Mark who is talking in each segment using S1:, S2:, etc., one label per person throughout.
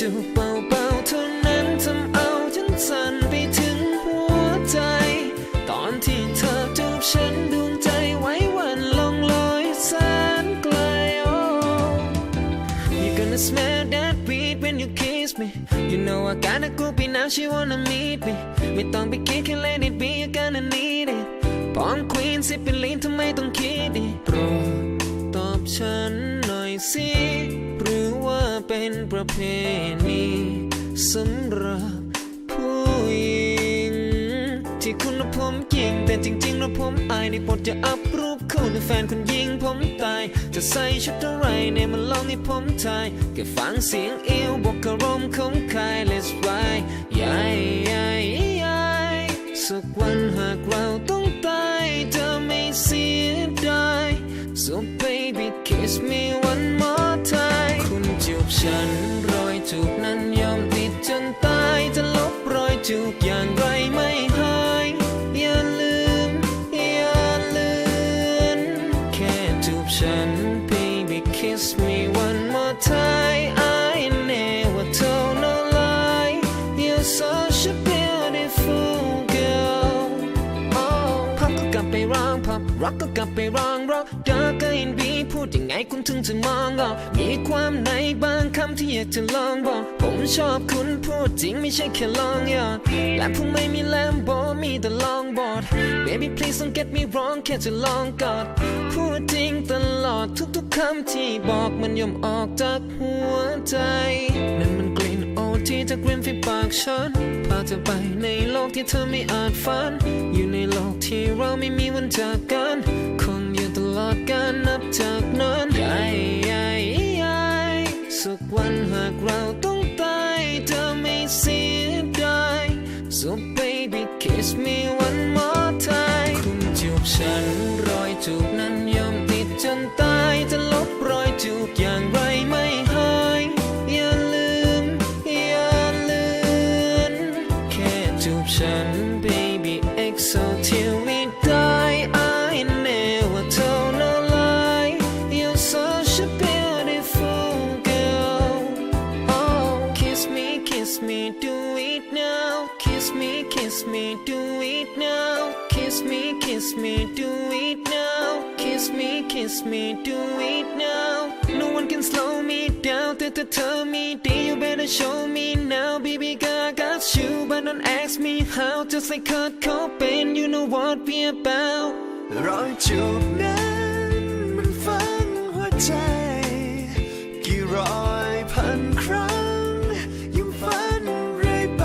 S1: จูบเบาๆเท่านั้นทำเอาฉันสั่นไปถึงหัวใจ ตอนที่เธอจูบฉันดวงใจไว้วันลองลอยแสนไกล oh You gonna smell that weed when you kiss me You know I gotta go be now she wanna meet me ไม่ต้องไปคิดแค่ let it be you gonna need it ปอมควีนสิเป็นลีนทำไมต้องคิดดิโปรดตอบฉันหน่อยสิ เป็นประเพณีสำหรับผู้หญิง ที่คุณและผมยิง แต่จริงๆแล้วผมอายในบทจะอัพรูปคู่ในแฟนคนยิงผมตาย จะใส่ชุดอะไรเนี่ยมันลองให้ผมทายแค่ฟังเสียงเอวบอกกระรมของคาย let's ride ยายยายยายสักวันหากเราต้องตายจะไม่เสียดาย so baby kiss me จู รักก็กลับไปร้องร็อกดาร์กอินบีพูดยังไงคุณถึงจะมองออกมีความในบางคำที่อยากจะลองบอก ผมชอบคุณพูดจริงไม่ใช่แค่ลองยอดและผมไม่มีแลมโบมีแต่ลองบอด baby please don't get me wrong แค่จะลองกอด พูดจริงตลอดทุกๆคำที่บอกมันย่อมออกจากหัวใจนั่นมันกล ที่จากริมฝีปากฉัน พาเธอไปในโลกที่เธอไม่อาจฝัน อยู่ในโลกที่เราไม่มีวันจากกัน คงอยู่ตลอดกาลนับจากนั้นยายยายยายสักวันหากเราต้องตาย เธอไม่เสียดาย so baby kiss me จูบฉัน baby exo till we die I never told no lie you're such a beautiful girl oh kiss me kiss me do it now kiss me kiss me do it now kiss me kiss me do it now kiss me kiss me do it now no down แต่ถ้าเธอมีดี you better show me now baby girl I got you but don't ask me how just like Kurt Cobain you know what we about
S2: รอยจูบนั้นมันฝังหัวใจ กี่ร้อยพันครั้งยังฝันเรื่อยไป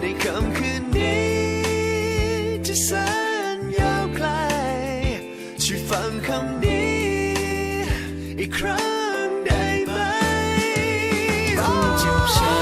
S2: ในคำคืนนี้ที่แสนยาวไกลช่วยฟังคำนี้อีกครั้ง 就像